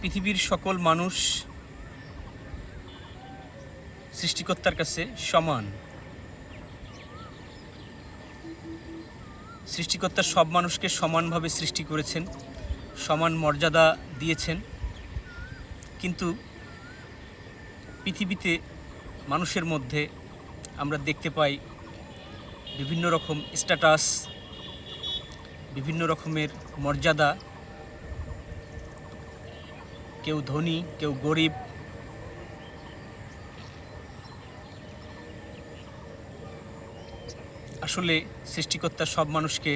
পৃথিবীর সকল মানুষ সৃষ্টিকর্তার কাছে সমান। সৃষ্টিকর্তা সব মানুষকে সমানভাবে সৃষ্টি করেছেন, সমান মর্যাদা দিয়েছেন। কিন্তু পৃথিবীতে মানুষের মধ্যে আমরা দেখতে পাই বিভিন্ন রকম স্ট্যাটাস বিভিন্ন রকমের মর্যাদা কেউ ধনী, কেউ গরিব। আসলে সৃষ্টিকর্তা সব মানুষকে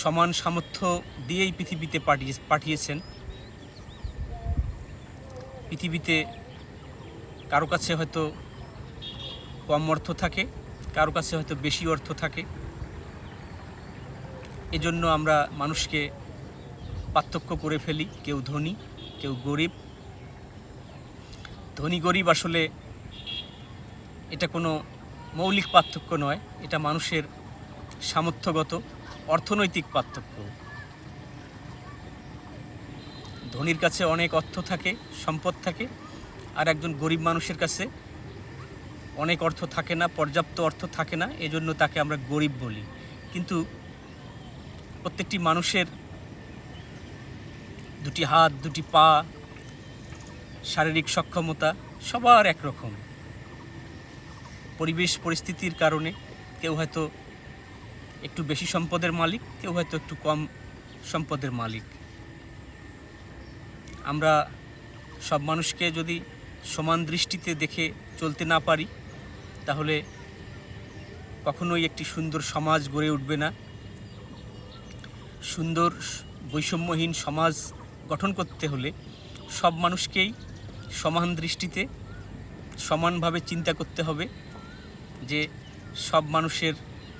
সমান সামর্থ্য দিয়েই পৃথিবীতে পাঠিয়ে পাঠিয়েছেন। পৃথিবীতে কারও কাছে হয়তো কম অর্থ থাকে, কারও কাছে হয়তো বেশি অর্থ থাকে। এজন্য আমরা মানুষকে পার্থক্য করে ফেলি, কেউ ধনী, কেউ গরিব। ধনী গরিব আসলে এটা কোনো মৌলিক পার্থক্য নয়, এটা মানুষের সামর্থ্যগত, অর্থনৈতিক পার্থক্য। ধনীর কাছে অনেক অর্থ থাকে, সম্পদ থাকে, আর একজন গরিব মানুষের কাছে অনেক অর্থ থাকে না, পর্যাপ্ত অর্থ থাকে না, এজন্য তাকে আমরা গরিব বলি। কিন্তু প্রত্যেকটি মানুষের দুটি হাত, দুটি পা, শারীরিক সক্ষমতা, সবার একরকম। পরিবেশ, পরিস্থিতির কারণে কেউ হয়তো একটু বেশি সম্পদের মালিক, কেউ হয়তো একটু কম সম্পদের মালিক। আমরা সব মানুষকে যদি সমান দৃষ্টিতে দেখে চলতে না পারি, তাহলে কখনোই একটি সুন্দর সমাজ গড়ে উঠবে না। সুন্দর, বৈষম্যহীন সমাজ গঠন করতে হলে সব মানুষকেই সমান দৃষ্টিতে, সমানভাবে চিন্তা করতে হবে যে সব মানুষের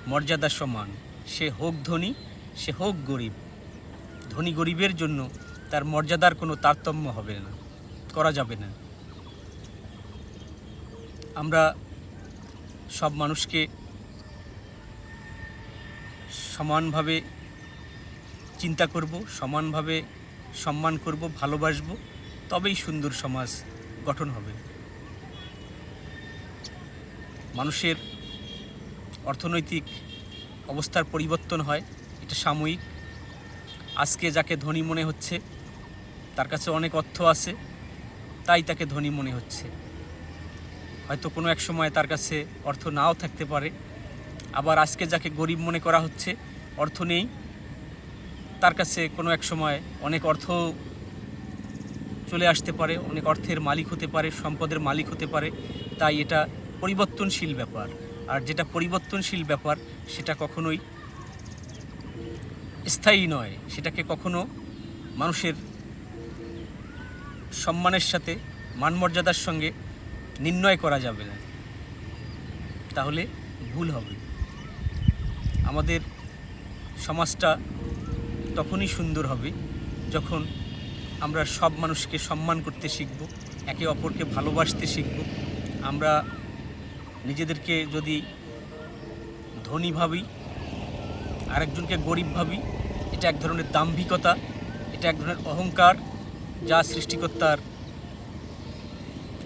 মর্যাদা সমান। সে হোক ধনী, সে হোক গরিব। ধনী গরিবের জন্য তার মর্যাদার কোনো তারতম্য হবে না, করা যাবে না। আমরা সব মানুষকে সমানভাবে চিন্তা করব, সমানভাবে সম্মান করব, ভালোবাসব, তবেই সুন্দর সমাজ গঠন হবে। মানুষের অর্থনৈতিক অবস্থার পরিবর্তন হয়, এটা সাময়িক। আজকে যাকে ধনী মনে হচ্ছে, তার কাছে অনেক অর্থ আছে, তাই তাকে ধনী মনে হচ্ছে। হয়তো কোনো এক সময় তার কাছে অর্থ নাও থাকতে পারে, আবার আজকে যাকে গরিব মনে করা হচ্ছে, অর্থ নেই তার কাছে কোনো এক সময় অনেক অর্থ চলে আসতে পারে, অনেক অর্থের মালিক হতে পারে, সম্পদের মালিক হতে পারে। তাই এটা পরিবর্তনশীল ব্যাপার। আর যেটা পরিবর্তনশীল ব্যাপার, সেটা কখনোই স্থায়ী নয়। সেটাকে কখনো মানুষের সম্মানের সাথে, মানমর্যাদার সঙ্গে নির্ণয় করা যাবে না। তাহলে ভুল হবে। আমাদের সমাজটা তখনই সুন্দর হবে যখন আমরা সব মানুষকে সম্মান করতে শিখব, একে অপরকে ভালোবাসতে শিখব। আমরা নিজেদেরকে যদি ধনী ভাবি, আরেকজনকে গরিব ভাবি, এটা এক ধরনের দাম্ভিকতা, এটা এক ধরনের অহংকার যা সৃষ্টিকর্তার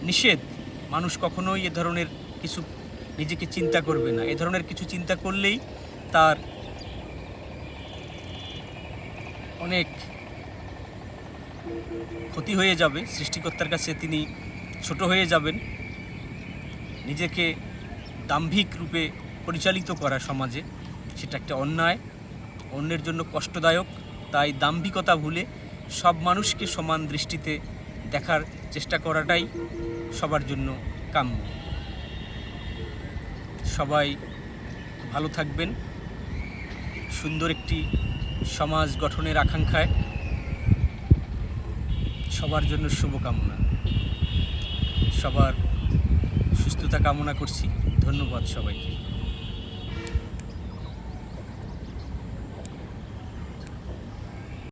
নিষেধ। মানুষ কখনোই এ ধরনের কিছু নিজেকে চিন্তা করবে না। এ ধরনের কিছু চিন্তা করলেই তার অনেক ক্ষতি হয়ে যাবে। সৃষ্টিকর্তার কাছে তিনি ছোট হয়ে যাবেন। নিজেকে দাম্ভিক রূপে পরিচালিত করা সমাজে সেটা একটা অন্যায়। অন্যের জন্য কষ্টদায়ক। তাই দাম্ভিকতা ভুলে সব মানুষকে সমান দৃষ্টিতে দেখার চেষ্টা করাটাই সবার জন্য কাম্য। সবাই ভালো থাকবেন। সুন্দর একটি সমাজ গঠনের আকাঙ্ক্ষায় সবার জন্য শুভকামনা। সবার সুস্থতা কামনা করছি। ধন্যবাদ সবাইকে।